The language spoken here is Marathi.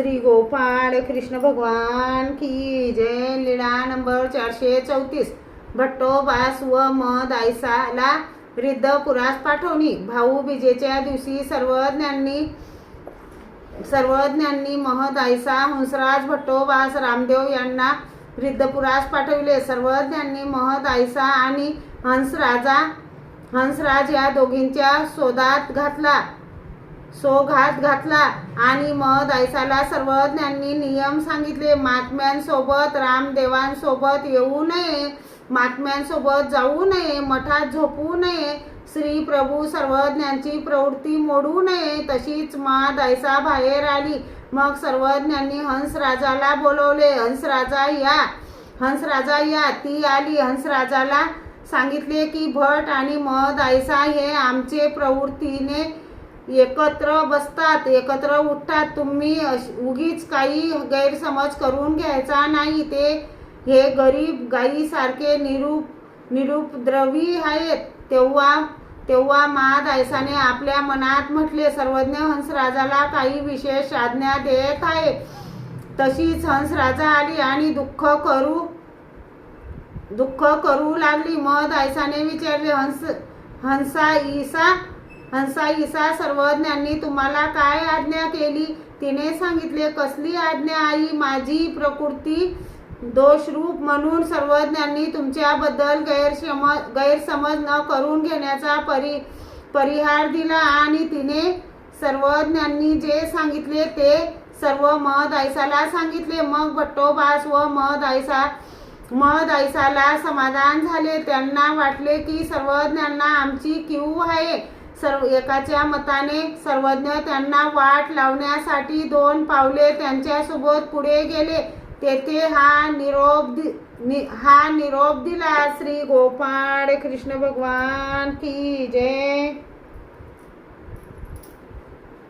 श्री गोपाळ कृष्ण भगवान की जय. लीळा नंबर चारशे चौतीस. भट्टोबास व मद आयसाला रिद्धपुरास पाठवणी. भाऊ बीजेच्या दिवशी सर्वज्ञांनी सर्वज्ञांनी महद आयसा हंसराज भट्टोबास रामदेव यांना रिद्धपुरास पाठविले. सर्वज्ञांनी महद आयसा आणि हंसराजा हंसराज या दोघींच्या शोधात घातला. सोघात घातला आणि मग ऐसाला सर्वज्ञांनी नियम सांगितले महात्म्यांसोबत रामदेवांसोबत येऊ नये महात्म्यांसोबत जाऊ नये मठात झोपू नये श्री प्रभू सर्वज्ञांची प्रवृत्ती मोडू नये. तशीच मा दायसा बाहेर आली. मग सर्वज्ञांनी हंसराजाला बोलवले हंसराजा या हंसराजा या. ती आली. हंसराजाला सांगितले की भट आणि महद आयसा हे आमचे प्रवृत्तीने एकत्र बसतात एकत्र उठतात. तुम्ही अश- उगीच काही गैरसमज करून घ्यायचा नाही. ते हे गरीब गायीसारखे निरूप निरुपद्रवी आहेत. तेव्हा तेव्हा महादायसाने आपल्या मनात म्हटले सर्वज्ञ हंसराजाला काही विशेष आज्ञा देत आहे तशीच हंसराजा आली आणि दुःख करू दुःख करू लागली. मद आयसाने विचारले हंस हंसा ईसा हंसा ईसा सर्वज्ञांनी तुम्हाला काय आज्ञा केली? तिने सांगितले कसली आज्ञा आई? माझी प्रकृती दोषरूप म्हणून सर्वज्ञांनी तुमच्याबद्दल गैरसम गैरसमज न करून घेण्याचा परि परिहार दिला आणि तिने सर्वज्ञांनी जे सांगितले ते सर्व महद ऐसाला सांगितले. मग भट्टोबास व महद ऐसा मद ऐसाला समाधान झाले. त्यांना वाटले की सर्वज्ञांना आमची क्यू आहे. सर्व एकाच्या मताने सर्वज्ञ त्यांना वाट लावण्यासाठी दोन पावले त्यांच्यासोबत पुढे गेले. तेथे हा निरोप दि- नि- हा निरोप दिला. श्री गोपाळ कृष्ण भगवान की जय.